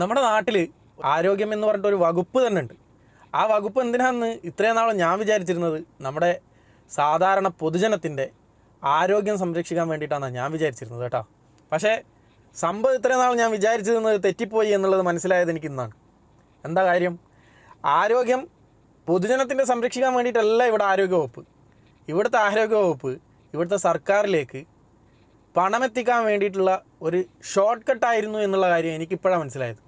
നമ്മുടെ നാട്ടിൽ ആരോഗ്യം എന്ന് പറഞ്ഞിട്ട് ഒരു വകുപ്പ് തന്നെ ഉണ്ട്. ആ വകുപ്പ് എന്തിനാന്ന് ഇത്രയും നാളും ഞാൻ വിചാരിച്ചിരുന്നത് നമ്മുടെ സാധാരണ പൊതുജനത്തിന്റെ ആരോഗ്യം സംരക്ഷിക്കാൻ വേണ്ടിയിട്ടാണ് ഞാൻ വിചാരിച്ചിരുന്നത് കേട്ടോ. പക്ഷേ സംഭവം ഇത്രയും നാൾ ഞാൻ വിചാരിച്ചിരുന്നത് തെറ്റിപ്പോയി എന്നുള്ളത് മനസ്സിലായത് എനിക്ക് ഇന്നാണ്. എന്താ കാര്യം? ആരോഗ്യം പൊതുജനത്തിന്റെ സംരക്ഷിക്കാൻ വേണ്ടിയിട്ടല്ല ഇവിടെ ആരോഗ്യവകുപ്പ് ഇവിടുത്തെ ആരോഗ്യവകുപ്പ് ഇവിടുത്തെ സർക്കാരിലേക്ക് പണമെത്തിക്കാൻ വേണ്ടിയിട്ടുള്ള ഒരു ഷോർട്ട് കട്ടായിരുന്നു എന്നുള്ള കാര്യം എനിക്കിപ്പോഴാണ് മനസ്സിലായത്.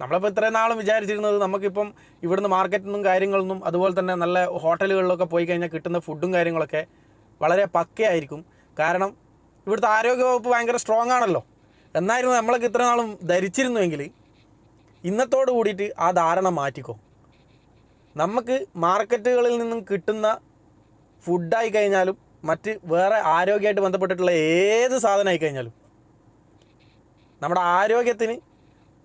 നമ്മളിപ്പോൾ ഇത്രയും നാളും വിചാരിച്ചിരുന്നത് നമുക്കിപ്പം ഇവിടുന്ന് മാർക്കറ്റിൽ നിന്നും കാര്യങ്ങളൊന്നും അതുപോലെ തന്നെ നല്ല ഹോട്ടലുകളിലൊക്കെ പോയി കഴിഞ്ഞാൽ കിട്ടുന്ന ഫുഡും കാര്യങ്ങളൊക്കെ വളരെ പക്കയായിരിക്കും. കാരണം ഇവിടുത്തെ ആരോഗ്യവകുപ്പ് ഭയങ്കര സ്ട്രോങ് ആണല്ലോ. എന്നായിരുന്നു നമ്മളൊക്കെ ഇത്ര നാളും ധരിച്ചിരുന്നുവെങ്കിൽ ഇന്നത്തോട് കൂടിയിട്ട് ആ ധാരണ മാറ്റിക്കോ. നമുക്ക് മാർക്കറ്റുകളിൽ നിന്നും കിട്ടുന്ന ഫുഡായി കഴിഞ്ഞാലും മറ്റ് വേറെ ആരോഗ്യമായിട്ട് ബന്ധപ്പെട്ടിട്ടുള്ള ഏത് സാധനമായി കഴിഞ്ഞാലും നമ്മുടെ ആരോഗ്യത്തിന്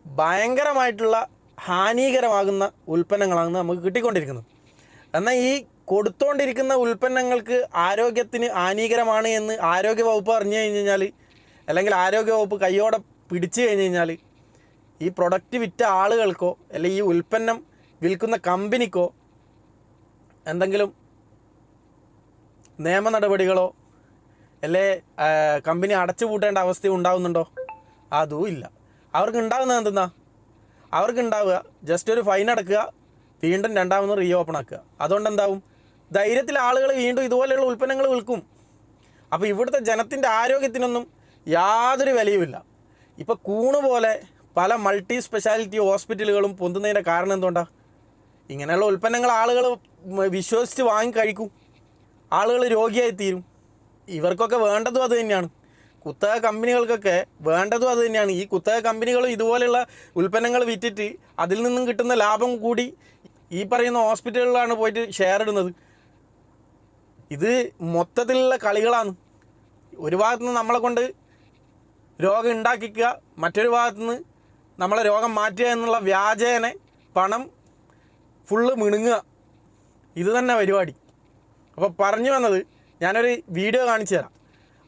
ഭയങ്കരമായിട്ടുള്ള ഹാനികരമാകുന്ന ഉൽപ്പന്നങ്ങളാണ് നമുക്ക് കിട്ടിക്കൊണ്ടിരിക്കുന്നത്. എന്നാൽ ഈ കൊടുത്തുകൊണ്ടിരിക്കുന്ന ഉൽപ്പന്നങ്ങൾക്ക് ആരോഗ്യത്തിന് ഹാനികരമാണ് എന്ന് ആരോഗ്യ വകുപ്പ് അറിഞ്ഞു കഴിഞ്ഞ് കഴിഞ്ഞാൽ അല്ലെങ്കിൽ ആരോഗ്യ വകുപ്പ് കൈയോടെ പിടിച്ചു കഴിഞ്ഞ് കഴിഞ്ഞാൽ ഈ പ്രൊഡക്റ്റ് വിറ്റ ആളുകൾക്കോ അല്ലെങ്കിൽ ഈ ഉൽപ്പന്നം വിൽക്കുന്ന കമ്പനിക്കോ എന്തെങ്കിലും നിയമ നടപടികളോ അല്ലേ കമ്പനി അടച്ചുപൂട്ടേണ്ട അവസ്ഥ ഉണ്ടാവുന്നുണ്ടോ? അതും ഇല്ല. അവർക്ക് ഉണ്ടാകുന്നത് എന്തെന്നാ? അവർക്ക് ഉണ്ടാവുക ജസ്റ്റ് ഒരു ഫൈൻ അടക്കുക വീണ്ടും രണ്ടാമത് റീ ഓപ്പൺ ആക്കുക. അതുകൊണ്ട് എന്താവും ധൈര്യത്തിൽ ആളുകൾ വീണ്ടും ഇതുപോലെയുള്ള ഉൽപ്പന്നങ്ങൾ വിൽക്കും. അപ്പോൾ ഇവിടുത്തെ ജനത്തിന്റെ ആരോഗ്യത്തിനൊന്നും യാതൊരു വിലയുമില്ല. ഇപ്പോൾ കൂണ് പോലെ പല മൾട്ടി സ്പെഷ്യാലിറ്റി ഹോസ്പിറ്റലുകളും പൊന്തുന്നതിന്റെ കാരണം എന്തുകൊണ്ടാണ് ഇങ്ങനെയുള്ള ഉൽപ്പന്നങ്ങൾ ആളുകൾ വിശ്വസിച്ച് വാങ്ങി കഴിക്കും. ആളുകൾ രോഗിയായി തീരും ഇവർക്കൊക്കെ വേണ്ടതും അത് തന്നെയാണ്. കുത്തക കമ്പനികൾക്കൊക്കെ വേണ്ടതും അത് തന്നെയാണ്. ഈ കുത്തക കമ്പനികളും ഇതുപോലെയുള്ള ഉൽപ്പന്നങ്ങൾ വിറ്റിട്ട് അതിൽ നിന്നും കിട്ടുന്ന ലാഭം കൂടി ഈ പറയുന്ന ഹോസ്പിറ്റലുകളിലാണ് പോയിട്ട് ഷെയർ ഇടുന്നത്. ഇത് മൊത്തത്തിലുള്ള കളികളാണ്. ഒരു ഭാഗത്തു നിന്ന് നമ്മളെ കൊണ്ട് രോഗം ഉണ്ടാക്കിക്കുക മറ്റൊരു ഭാഗത്തു നിന്ന് നമ്മളെ രോഗം മാറ്റുക എന്നുള്ള വ്യാജേന പണം ഫുള്ള് മിണുങ്ങുക. ഇത് തന്നെ പരിപാടി. അപ്പോൾ പറഞ്ഞു വന്നത് ഞാനൊരു വീഡിയോ കാണിച്ചു തരാം.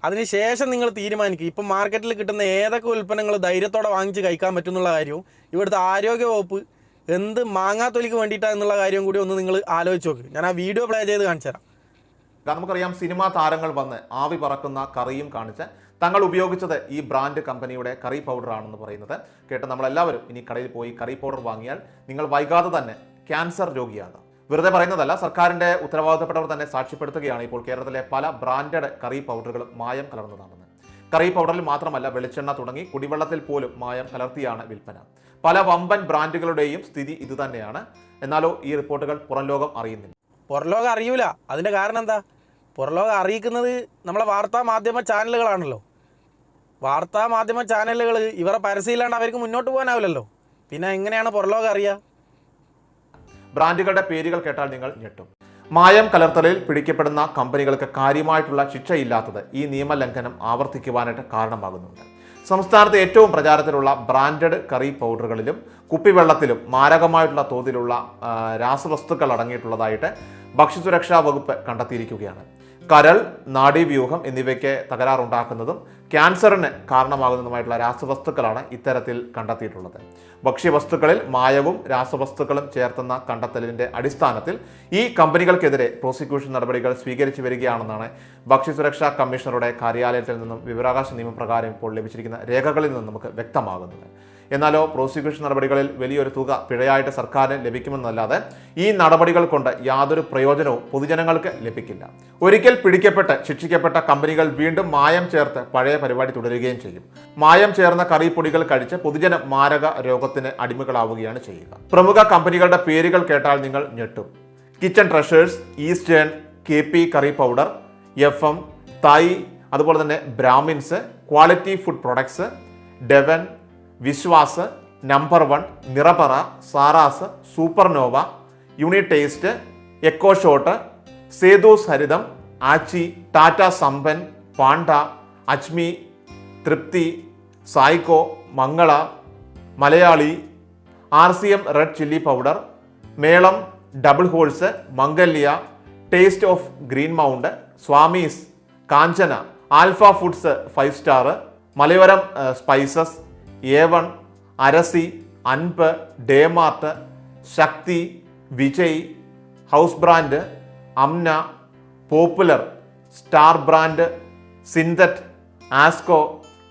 അതിന് ശേഷം നിങ്ങൾ തീരുമാനിക്കുക. ഇപ്പം മാർക്കറ്റിൽ കിട്ടുന്ന ഏതൊക്കെ ഉൽപ്പന്നങ്ങൾ ധൈര്യത്തോടെ വാങ്ങിച്ച് കഴിക്കാൻ പറ്റും എന്നുള്ള കാര്യവും ഇവിടുത്തെ ആരോഗ്യ വകുപ്പ് എന്ത് മാങ്ങാത്തൊലിക്ക് വേണ്ടിയിട്ടാണ് എന്നുള്ള കാര്യം കൂടി ഒന്ന് നിങ്ങൾ ആലോചിച്ച് നോക്ക്. ഞാൻ ആ വീഡിയോ പ്ലേ ചെയ്ത് കാണിച്ചു തരാം. നമുക്കറിയാം സിനിമാ താരങ്ങൾ വന്ന് ആവി പറക്കുന്ന കറിയും കാണിച്ച് തങ്ങൾ ഉപയോഗിച്ചത് ഈ ബ്രാൻഡ് കമ്പനിയുടെ കറി പൗഡർ ആണെന്ന് പറയുന്നത്. കേട്ട് നമ്മളെല്ലാവരും ഇനി കടയിൽ പോയി കറി പൗഡർ വാങ്ങിയാൽ നിങ്ങൾ വൈകാതെ തന്നെ ക്യാൻസർ രോഗിയാകാം. വെറുതെ പറയുന്നതല്ല സർക്കാരിന്റെ ഉത്തരവാദിത്തപ്പെട്ടവർ തന്നെ സാക്ഷ്യപ്പെടുത്തുകയാണ് ഇപ്പോൾ കേരളത്തിലെ പല ബ്രാൻഡഡ് കറി പൗഡറുകളും മായം കലർന്നതാണെന്ന്. കറി പൗഡറിൽ മാത്രമല്ല വെളിച്ചെണ്ണ തുടങ്ങി കുടിവെള്ളത്തിൽ പോലും മായം കലർത്തിയാണ് വിൽപ്പന. പല വമ്പൻ ബ്രാൻഡുകളുടെയും സ്ഥിതി ഇതുതന്നെയാണ്. എന്നാലോ ഈ റിപ്പോർട്ടുകൾ പുറം ലോകം അറിയുന്നില്ല. പുറലോകം അറിയൂല. അതിന്റെ കാരണം എന്താ? പുറലോകം അറിയിക്കുന്നത് നമ്മളെ വാർത്താ മാധ്യമ ചാനലുകളാണല്ലോ. വാർത്താ മാധ്യമ ചാനലുകൾ ഇവരെ പരസ്യമില്ലാണ്ട് അവർക്ക് മുന്നോട്ട് പോകാനാവില്ലല്ലോ. പിന്നെ എങ്ങനെയാണ് പുറലോകം അറിയുക? ബ്രാൻഡുകളുടെ പേരുകൾ കേട്ടാൽ നിങ്ങൾ ഞെട്ടും. മായം കലർത്തലിൽ പിടിക്കപ്പെടുന്ന കമ്പനികൾക്ക് കാര്യമായിട്ടുള്ള ശിക്ഷയില്ലാത്തത് ഈ നിയമലംഘനം ആവർത്തിക്കുവാനായിട്ട് കാരണമാകുന്നുണ്ട്. സംസ്ഥാനത്ത് ഏറ്റവും പ്രചാരത്തിലുള്ള ബ്രാൻഡഡ് കറി പൗഡറുകളിലും കുപ്പിവെള്ളത്തിലും മാരകമായിട്ടുള്ള തോതിലുള്ള രാസവസ്തുക്കൾ അടങ്ങിയിട്ടുള്ളതായിട്ട് ഭക്ഷ്യസുരക്ഷാ വകുപ്പ് കണ്ടെത്തിയിരിക്കുകയാണ്. കരൾ നാഡീവ്യൂഹം എന്നിവയ്ക്ക് തകരാറുണ്ടാക്കുന്നതും ക്യാൻസറിന് കാരണമാകുന്നതുമായിട്ടുള്ള രാസവസ്തുക്കളാണ് ഇത്തരത്തിൽ കണ്ടെത്തിയിട്ടുള്ളത്. ഭക്ഷ്യവസ്തുക്കളിൽ മായവും രാസവസ്തുക്കളും ചേർത്തുന്ന കണ്ടെത്തലിന്റെ അടിസ്ഥാനത്തിൽ ഈ കമ്പനികൾക്കെതിരെ പ്രോസിക്യൂഷൻ നടപടികൾ സ്വീകരിച്ചു വരികയാണെന്നാണ് ഭക്ഷ്യസുരക്ഷാ കമ്മീഷണറുടെ കാര്യാലയത്തിൽ നിന്നും വിവരാകാശ നിയമപ്രകാരം ഇപ്പോൾ ലഭിച്ചിരിക്കുന്ന രേഖകളിൽ നിന്നും നമുക്ക് വ്യക്തമാകുന്നത്. എന്നാലോ പ്രോസിക്യൂഷൻ നടപടികളിൽ വലിയൊരു തുക പിഴയായിട്ട് സർക്കാരിന് ലഭിക്കുമെന്നല്ലാതെ ഈ നടപടികൾ കൊണ്ട് യാതൊരു പ്രയോജനവും പൊതുജനങ്ങൾക്ക് ലഭിക്കില്ല. ഒരിക്കൽ പിടിക്കപ്പെട്ട് ശിക്ഷിക്കപ്പെട്ട കമ്പനികൾ വീണ്ടും മായം ചേർത്ത് പഴയ പരിപാടി തുടരുകയും ചെയ്യും. മായം ചേർന്ന കറിപ്പൊടികൾ കഴിച്ച് പൊതുജന മാരക രോഗത്തിന് അടിമകളാവുകയാണ് ചെയ്യുക. പ്രമുഖ കമ്പനികളുടെ പേരുകൾ കേട്ടാൽ നിങ്ങൾ ഞെട്ടും. Kitchen treasures eastern K P curry powder F M തായ് അതുപോലെ തന്നെ Brahmins quality food products Devon Vishwas number one Nirapara Sara's supernova unitaste echo shot Sethus Haritham Aachi Tata Sampan panda Ajmi Thripthi സായിക്കോ Mangala Malayali R C M red chilli powder Melam double holes Mangalya taste of green mount Swamis Kanchana alpha foods five star Malayoram spices A one Arasi Anbu DMart Sakthi Vijay house brand Amna popular star brand synthite asco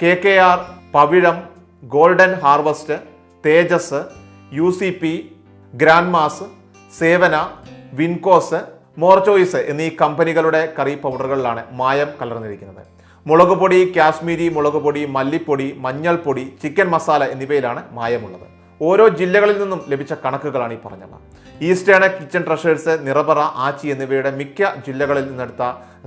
K K R Pavizham golden harvest Thejas U C P grandma's Sevana Wincos മോർചോയിസ് എന്നീ കമ്പനികളുടെ കറി പൗഡറുകളിലാണ് മായം കലർന്നിരിക്കുന്നത്. മുളക് പൊടി കാശ്മീരി മുളക് പൊടി മല്ലിപ്പൊടി മഞ്ഞൾപ്പൊടി chicken masala എന്നിവയിലാണ് മായമുള്ളത്. ഓരോ ജില്ലകളിൽ നിന്നും ലഭിച്ച കണക്കുകളാണ് ഈ പറഞ്ഞത്. Eastern kitchen treasures Nirapara Aachi എന്നിവയുടെ മിക്ക ജില്ലകളിൽ നിന്നെടുത്ത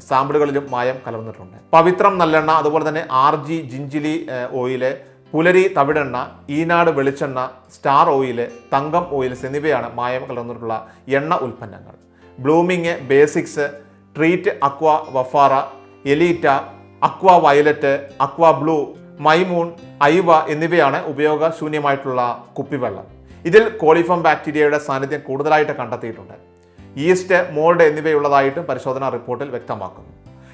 സാമ്പിളുകളിലും മായം കലർന്നിട്ടുണ്ട്. പവിത്രം നല്ലെണ്ണ അതുപോലെ തന്നെ ആർ ജി ജിഞ്ചിലി ഓയിൽ പുലരി തവിടെണ്ണ ഈനാട് വെളിച്ചെണ്ണ സ്റ്റാർ ഓയിൽ തങ്കം ഓയിൽസ് എന്നിവയാണ് മായം കലർന്നിട്ടുള്ള എണ്ണ ഉൽപ്പന്നങ്ങൾ. ബ്ലൂമിങ് ബേസിക്സ് ട്രീറ്റ് അക്വ വഫാറ എലീറ്റ aqua violet aqua blue Maimoon ഐവ എന്നിവയാണ് ഉപയോഗശൂന്യമായിട്ടുള്ള കുപ്പിവെള്ളം. ഇതിൽ കോളിഫം ബാക്ടീരിയയുടെ സാന്നിധ്യം കൂടുതലായിട്ട് കണ്ടെത്തിയിട്ടുണ്ട്. ഈസ്റ്റ് മോൾഡ് എന്നിവയുള്ളതായിട്ടും പരിശോധനാ റിപ്പോർട്ടിൽ വ്യക്തമാക്കുന്നു.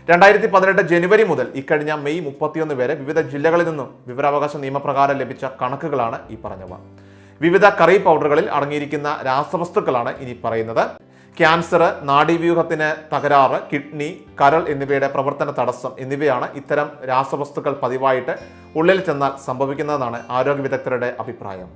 രണ്ടായിരത്തി പതിനെട്ട് ജനുവരി മുതൽ ഇക്കഴിഞ്ഞ മെയ് മുപ്പത്തിയൊന്ന് വരെ വിവിധ ജില്ലകളിൽ നിന്നും വിവരാവകാശ നിയമപ്രകാരം ലഭിച്ച കണക്കുകളാണ് ഈ പറഞ്ഞവ. വിവിധ കറി പൗഡറുകളിൽ അടങ്ങിയിരിക്കുന്ന രാസവസ്തുക്കളാണ് ഇനി പറയുന്നത്. ക്യാൻസർ നാഡീവ്യൂഹത്തിന് തകരാറ് കിഡ്നി കരൾ എന്നിവയുടെ പ്രവർത്തന തടസ്സം എന്നിവയാണ് ഇത്തരം രാസവസ്തുക്കൾ പതിവായിട്ട് ഉള്ളിൽ ചെന്നാൽ സംഭവിക്കുന്നതെന്നാണ് ആരോഗ്യ വിദഗ്ധരുടെ അഭിപ്രായം.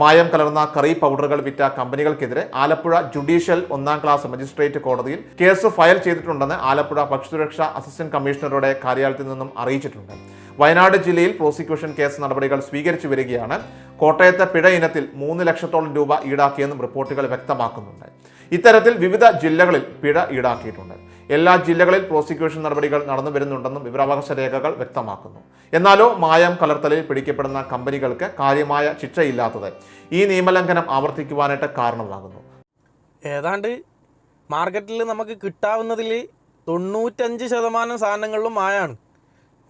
മായം കലർന്ന കറി പൗഡറുകൾ വിറ്റ കമ്പനികൾക്കെതിരെ ആലപ്പുഴ ജുഡീഷ്യൽ ഒന്നാം ക്ലാസ് മജിസ്ട്രേറ്റ് കോടതിയിൽ കേസ് ഫയൽ ചെയ്തിട്ടുണ്ടെന്ന് ആലപ്പുഴ ഭക്ഷ്യസുരക്ഷാ അസിസ്റ്റന്റ് കമ്മീഷണറുടെ കാര്യാലയത്തിൽ നിന്നും അറിയിച്ചിട്ടുണ്ട്. വയനാട് ജില്ലയിൽ പ്രോസിക്യൂഷൻ കേസ് നടപടികൾ സ്വീകരിച്ചു വരികയാണ്. കോട്ടയത്തെ പിഴ ഇനത്തിൽ മൂന്ന് ലക്ഷത്തോളം രൂപ ഈടാക്കിയെന്നും റിപ്പോർട്ടുകൾ വ്യക്തമാക്കുന്നുണ്ട്. ഇത്തരത്തിൽ വിവിധ ജില്ലകളിൽ പിഴ ഈടാക്കിയിട്ടുണ്ട്. എല്ലാ ജില്ലകളിൽ പ്രോസിക്യൂഷൻ നടപടികൾ നടന്നു വരുന്നുണ്ടെന്നും വിവരാവകാശ രേഖകൾ വ്യക്തമാക്കുന്നു. എന്നാലോ മായം കലർത്തലിൽ പിടിക്കപ്പെടുന്ന കമ്പനികൾക്ക് കാര്യമായ ശിക്ഷയില്ലാത്തത് ഈ നിയമലംഘനം ആവർത്തിക്കുവാനായിട്ട് കാരണമാകുന്നു. ഏതാണ്ട് മാർക്കറ്റിൽ നമുക്ക് കിട്ടാവുന്നതിൽ തൊണ്ണൂറ്റഞ്ച് ശതമാനം സാധനങ്ങളിലും മായാണ്.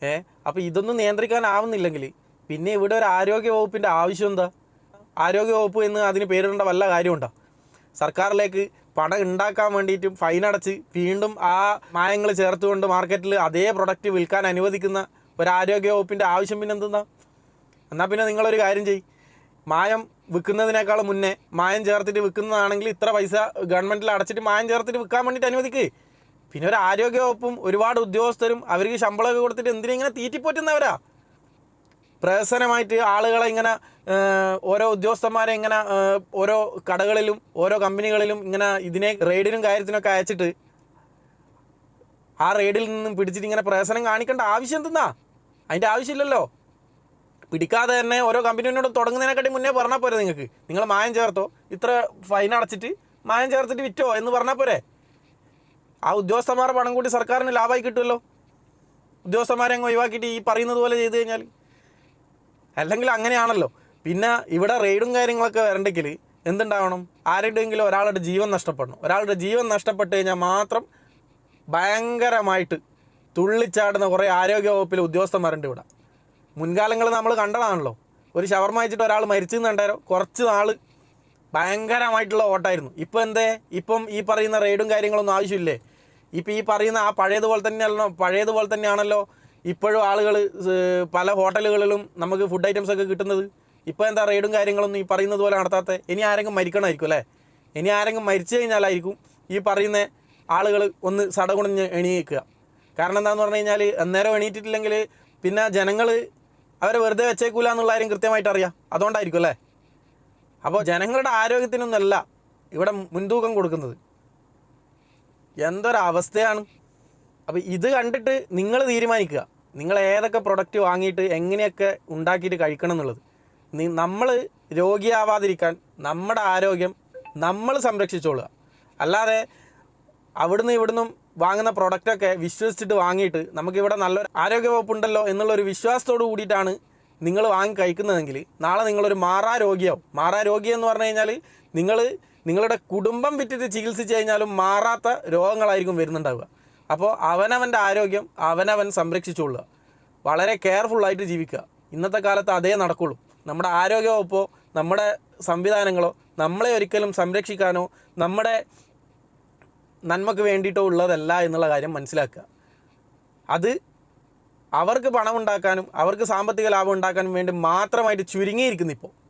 ഏ അപ്പോൾ ഇതൊന്നും നിയന്ത്രിക്കാനാവുന്നില്ലെങ്കിൽ പിന്നെ ഇവിടെ ഒരു ആരോഗ്യ വകുപ്പിന്റെ ആവശ്യം എന്താ? ആരോഗ്യ വകുപ്പ് എന്ന് അതിന് പേരിടേണ്ട വല്ല കാര്യമുണ്ടോ? സർക്കാരിലേക്ക് പണം ഉണ്ടാക്കാൻ വേണ്ടിയിട്ടും ഫൈൻ അടച്ച് വീണ്ടും ആ മായങ്ങൾ ചേർത്തുകൊണ്ട് മാർക്കറ്റിൽ അതേ പ്രൊഡക്റ്റ് വിൽക്കാൻ അനുവദിക്കുന്ന ഒരു ആരോഗ്യ വകുപ്പിന്റെ ആവശ്യം പിന്നെ എന്തെന്നാ? എന്നാൽ പിന്നെ നിങ്ങളൊരു കാര്യം ചെയ്യും. മായം വിൽക്കുന്നതിനേക്കാൾ മുന്നേ മായം ചേർത്തിട്ട് വിൽക്കുന്നതാണെങ്കിൽ ഇത്ര പൈസ ഗവൺമെന്റിൽ അടച്ചിട്ട് മായം ചേർത്തിട്ട് വിൽക്കാൻ വേണ്ടിയിട്ട് അനുവദിക്കേ. പിന്നെ ഒരു ആരോഗ്യ വകുപ്പും ഒരുപാട് ഉദ്യോഗസ്ഥരും അവർക്ക് ശമ്പളമൊക്കെ കൊടുത്തിട്ട് എന്തിനാ ഇങ്ങനെ തീറ്റിപ്പോറ്റുന്നവരാ? പ്രഹസനമായിട്ട് ആളുകളെ ഇങ്ങനെ ഓരോ ഉദ്യോഗസ്ഥന്മാരെ ഇങ്ങനെ ഓരോ കടകളിലും ഓരോ കമ്പനികളിലും ഇങ്ങനെ ഇതിനെ റെയ്ഡിനും കാര്യത്തിനൊക്കെ അയച്ചിട്ട് ആ റെയ്ഡിൽ നിന്നും പിടിച്ചിട്ട് ഇങ്ങനെ പ്രഹസനം കാണിക്കേണ്ട ആവശ്യം എന്തെന്നാ? അതിന്റെ ആവശ്യമില്ലല്ലോ. പിടിക്കാതെ തന്നെ ഓരോ കമ്പനിയോട് തുടങ്ങുന്നതിനെക്കാട്ടി മുന്നേ പറഞ്ഞാൽ പോരെ നിങ്ങൾക്ക്? നിങ്ങൾ മായം ചേർത്തോ? ഇത്ര ഫൈൻ അടച്ചിട്ട് മായം ചേർത്തിട്ട് വിറ്റോ എന്ന് പറഞ്ഞാൽ പോരെ? ആ ഉദ്യോഗസ്ഥന്മാരുടെ പണം കൂടി സർക്കാരിന് ലാഭമായി കിട്ടുമല്ലോ? ഉദ്യോഗസ്ഥന്മാരെ അങ്ങ് ഒഴിവാക്കിയിട്ട് ഈ പറയുന്നത് പോലെ ചെയ്തു കഴിഞ്ഞാൽ അല്ലെങ്കിൽ അങ്ങനെയാണല്ലോ. പിന്നെ ഇവിടെ റെയ്ഡും കാര്യങ്ങളൊക്കെ വരണ്ടെങ്കിൽ എന്തുണ്ടാവണം? ആരുടെയെങ്കിലും ഒരാളുടെ ജീവൻ നഷ്ടപ്പെടണം. ഒരാളുടെ ജീവൻ നഷ്ടപ്പെട്ട് കഴിഞ്ഞാൽ മാത്രം ഭയങ്കരമായിട്ട് തുള്ളിച്ചാടുന്ന കുറേ ആരോഗ്യ വകുപ്പിലെ ഉദ്യോഗസ്ഥന്മാരുണ്ട് ഇവിടെ. മുൻകാലങ്ങളിൽ നമ്മൾ കണ്ടതാണല്ലോ. ഒരു ഷവർമ വെച്ചിട്ട് ഒരാൾ മരിച്ചു കണ്ടാരോ കുറച്ച് നാൾ ഭയങ്കരമായിട്ടുള്ള ഓട്ടായിരുന്നു. ഇപ്പം എന്തേ? ഇപ്പം ഈ പറയുന്ന റെയ്ഡും കാര്യങ്ങളൊന്നും ആവശ്യമില്ലേ? ഇപ്പം ഈ പറയുന്ന ആ പഴയതുപോലെ തന്നെയല്ലോ പഴയതുപോലെ തന്നെയാണല്ലോ ഇപ്പോഴും ആളുകൾ പല ഹോട്ടലുകളിലും നമുക്ക് ഫുഡ് ഐറ്റംസ് ഒക്കെ കിട്ടുന്നത്. ഇപ്പോൾ എന്താ റെയ്ഡും കാര്യങ്ങളൊന്നും ഈ പറയുന്നത് പോലെ നടത്താത്ത? ഇനി ആരെങ്കിലും മരിക്കണമായിരിക്കും അല്ലേ? ഇനി ആരെങ്കിലും മരിച്ചു കഴിഞ്ഞാലായിരിക്കും ഈ പറയുന്ന ആളുകൾ ഒന്ന് സടകുണഞ്ഞ് എണീക്കുക. കാരണം എന്താണെന്ന് പറഞ്ഞു കഴിഞ്ഞാൽ അന്നേരം എണീറ്റിട്ടില്ലെങ്കിൽ പിന്നെ ജനങ്ങൾ അവരെ വെറുതെ വെച്ചേക്കൂല എന്നുള്ള കാര്യം കൃത്യമായിട്ട് അറിയാം. അതുകൊണ്ടായിരിക്കും അല്ലേ? അപ്പോൾ ജനങ്ങളുടെ ആരോഗ്യത്തിനൊന്നല്ല ഇവിടെ മുൻതൂക്കം കൊടുക്കുന്നത്. എന്തൊരവസ്ഥയാണ്? അപ്പോൾ ഇത് കണ്ടിട്ട് നിങ്ങൾ തീരുമാനിക്കുക. നിങ്ങൾ ഏതൊക്കെ പ്രൊഡക്റ്റ് വാങ്ങിയിട്ട് എങ്ങനെയൊക്കെ ഉണ്ടാക്കിയിട്ട് കഴിക്കണം എന്നുള്ളത്. നമ്മൾ രോഗിയാവാതിരിക്കാൻ നമ്മുടെ ആരോഗ്യം നമ്മൾ സംരക്ഷിച്ചോളുക. അല്ലാതെ അവിടുന്ന് ഇവിടുന്നും വാങ്ങുന്ന പ്രൊഡക്റ്റൊക്കെ വിശ്വസിച്ചിട്ട് വാങ്ങിയിട്ട് നമുക്കിവിടെ നല്ലൊരു ആരോഗ്യവകുപ്പുണ്ടല്ലോ എന്നുള്ളൊരു വിശ്വാസത്തോട് കൂടിയിട്ടാണ് നിങ്ങൾ വാങ്ങി കഴിക്കുന്നതെങ്കിൽ നാളെ നിങ്ങളൊരു മാറാ രോഗിയാവും. മാറാ രോഗി എന്ന് പറഞ്ഞു കഴിഞ്ഞാൽ നിങ്ങൾ നിങ്ങളുടെ കുടുംബം വിറ്റിട്ട് ചികിത്സിച്ച് കഴിഞ്ഞാലും മാറാത്ത രോഗങ്ങളായിരിക്കും വരുന്നുണ്ടാവുക. അപ്പോൾ അവനവന്റെ ആരോഗ്യം അവനവൻ സംരക്ഷിച്ചുകൊള്ളുക. വളരെ കെയർഫുള്ളായിട്ട് ജീവിക്കുക. ഇന്നത്തെ കാലത്ത് അതേ നടക്കുള്ളൂ. നമ്മുടെ ആരോഗ്യവകുപ്പോ നമ്മുടെ സംവിധാനങ്ങളോ നമ്മളെ ഒരിക്കലും സംരക്ഷിക്കാനോ നമ്മുടെ നന്മക്ക് വേണ്ടിയിട്ടോ ഉള്ളതല്ല എന്നുള്ള കാര്യം മനസ്സിലാക്കുക. അത് അവർക്ക് പണമുണ്ടാക്കാനും അവർക്ക് സാമ്പത്തിക ലാഭം ഉണ്ടാക്കാനും വേണ്ടി മാത്രമായിട്ട് ചുരുങ്ങിയിരിക്കുന്നു ഇപ്പോൾ.